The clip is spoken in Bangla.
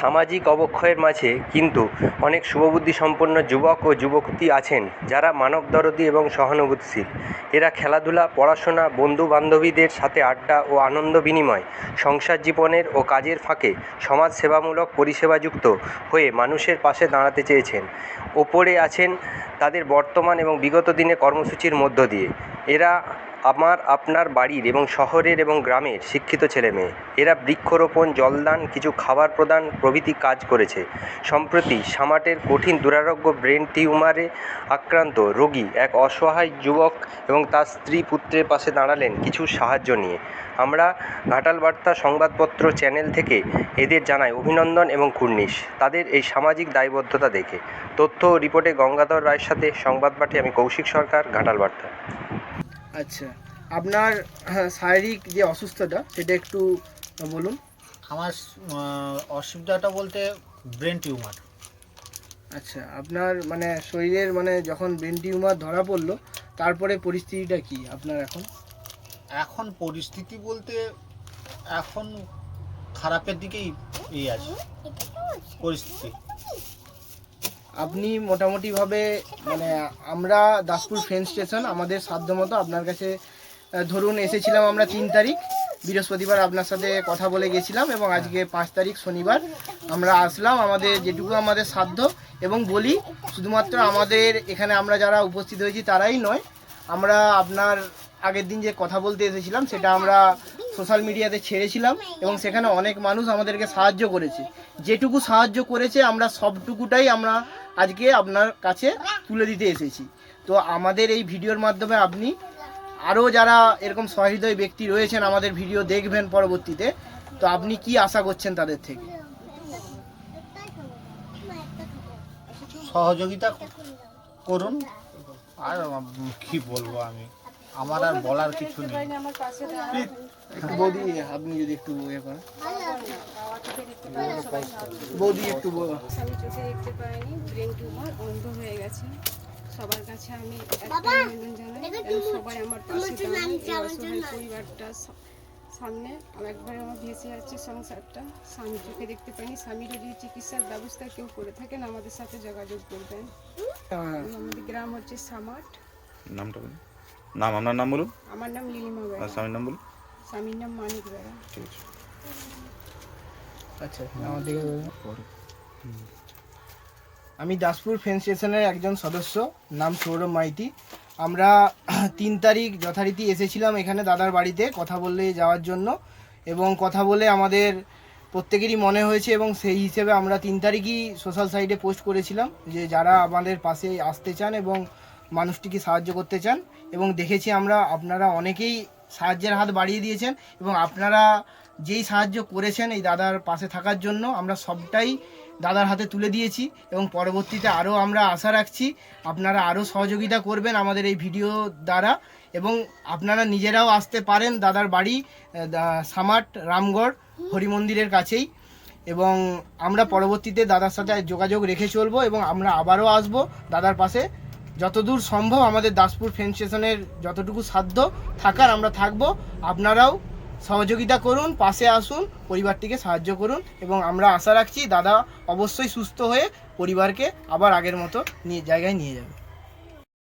সামাজিক অবক্ষয়ের মাঝে কিন্তু অনেক শুভবুদ্ধি সম্পন্ন যুবক ও যুবতী আছেন যারা মানবদরদী এবং সহানুভূতিশীল। এরা খেলাধুলা, পড়াশোনা বন্ধু বান্ধবীদের সাথে আড্ডা ও আনন্দ বিনিময়, সংসার জীবনের ও কাজের ফাঁকে সমাজ সমাজসেবামূলক পরিষেবাযুক্ত হয়ে মানুষের পাশে দাঁড়াতে চেয়েছেন। ওপরে আছেন তাদের বর্তমান এবং বিগত দিনে কর্মসূচির মধ্য দিয়ে। এরা আমার, আপনার বাড়ির এবং শহরের এবং গ্রামের শিক্ষিত ছেলে মেয়ে। এরা বৃক্ষরোপণ, জলদান, কিছু খাবার প্রদান প্রভৃতি কাজ করেছে। সম্প্রতি সামাটের কঠিন দুরারোগ্য ব্রেন টিউমারে আক্রান্ত রোগী এক অসহায় যুবক এবং তার স্ত্রী পুত্রের পাশে দাঁড়ালেন কিছু সাহায্য নিয়ে। আমরা ঘাটাল বার্তা সংবাদপত্র চ্যানেল থেকে এদের জানাই অভিনন্দন এবং কুর্নিশ। তাদের এই সামাজিক দায়বদ্ধতা দেখে। তথ্য ও রিপোর্টে গঙ্গাধর রায়ের সাথে সংবাদ পাঠে আমি কৌশিক সরকার, ঘাটাল বার্তা। আচ্ছা। আপনার হ্যাঁ, শারীরিক যে অসুস্থতা সেটা একটু বলুন। আমার অসুবিধাটা বলতে ব্রেন টিউমার। আচ্ছা আপনার মানে শরীরের মানে যখন ব্রেন টিউমার ধরা পড়ল তারপরে পরিস্থিতিটা কি আপনার এখন? এখন পরিস্থিতি বলতে এখন খারাপের দিকেই এই আছে পরিস্থিতি। আপনি মোটামুটিভাবে মানে আমরা দাসপুর ট্রেন স্টেশন, আমাদের সাধ্যমতো আপনার কাছে ধরুন এসেছিলাম আমরা তিন তারিখ, বৃহস্পতিবার আপনার সাথে কথা বলে গেছিলাম এবং আজকে পাঁচ তারিখ শনিবার আমরা আসলাম আমাদের, যেটুকু আমাদের সাধ্য এবং বলি, শুধুমাত্র আমাদের এখানে আমরা যারা উপস্থিত হয়েছি তারাই নয়, আমরা আপনার আগের দিন যে কথা বলতে এসেছিলাম, সেটা আমরা সোশ্যাল মিডিয়াতে ছেড়েছিলাম এবং সেখানে অনেক মানুষ আমাদেরকে সাহায্য করেছে। যেটুকু সাহায্য করেছে আমরা সবটুকুটাই আমরা আজকে আপনার কাছে তুলে দিতে এসেছি। তো আমাদের এই ভিডিওর মাধ্যমে আপনি আরও যারা এরকম সহৃদয় ব্যক্তি রয়েছেন আমাদের ভিডিও দেখবেন পরবর্তীতে। তো আপনি কি আশা করছেন তাদের থেকে? সহযোগিতা করুন। আর কি বলব আমি? আমার আর বলার কিছু নেই। বৌদি আপনি যদি একটু ইয়ে করেন। বৌদি একটু বল- আমি চোখে দেখতে পাইনি ব্রেন টিউমার অন্ধ হয়ে গেছে। সবার কাছে আমি সবাই আমার পাশে পরিবারটা সামনে আর একবার আমার ভেসে যাচ্ছে সংসারটা। স্বামী চোখে দেখতে পাইনি স্বামীর যদি চিকিৎসার ব্যবস্থা কেউ করে থাকেন আমাদের সাথে যোগাযোগ করবেন। হ্যাঁ, আমাদের গ্রাম হচ্ছে সামাট। নামটা নাম আপনার নাম বলুন? আমার নাম লিলিমা আর বেড়া স্বামীর নাম বলুন? স্বামীর নাম মানিক বেড়া ঠিক আছে। আচ্ছা আমার দিকে আমি দাসপুর ফেন স্টেশনের একজন সদস্য নাম সৌরভ মাইতি। আমরা তিন তারিখ যথারীতি এসেছিলাম এখানে দাদার বাড়িতে কথা বলে যাওয়ার জন্য এবং কথা বলে আমাদের প্রত্যেকেরই মনে হয়েছে এবং সেই হিসেবে আমরা তিন তারিখই সোশ্যাল সাইটে পোস্ট করেছিলাম যে যারা আমাদের পাশে আসতে চান এবং মানুষটিকে সাহায্য করতে চান এবং দেখেছি আমরা আপনারা অনেকেই সাহায্যের হাত বাড়িয়ে দিয়েছেন এবং আপনারা যেই সাহায্য করেছেন এই দাদার পাশে থাকার জন্য আমরা সবটাই দাদার হাতে তুলে দিয়েছি এবং পরবর্তীতে আরও আমরা আশা রাখছি আপনারা আরও সহযোগিতা করবেন আমাদের এই ভিডিও দ্বারা এবং আপনারা নিজেরাও আসতে পারেন দাদার বাড়ি সামাট, রামগড় হরি মন্দিরের কাছেই এবং আমরা পরবর্তীতে দাদার সাথে যোগাযোগ রেখে চলবো এবং আমরা আবারও আসব দাদার পাশে। যতদূর সম্ভব আমাদের দাসপুর ফ্রেন্ড স্টেশনের যতটুকু সাধ্য থাকার আমরা থাকব। আপনারাও সহযোগিতা করুন, পাশে আসুন, পরিবারটিকে সাহায্য করুন এবং আমরা আশা রাখছি দাদা অবশ্যই সুস্থ হয়ে পরিবারকে আবার আগের মতো নিয়ে জায়গায় নিয়ে যাবে।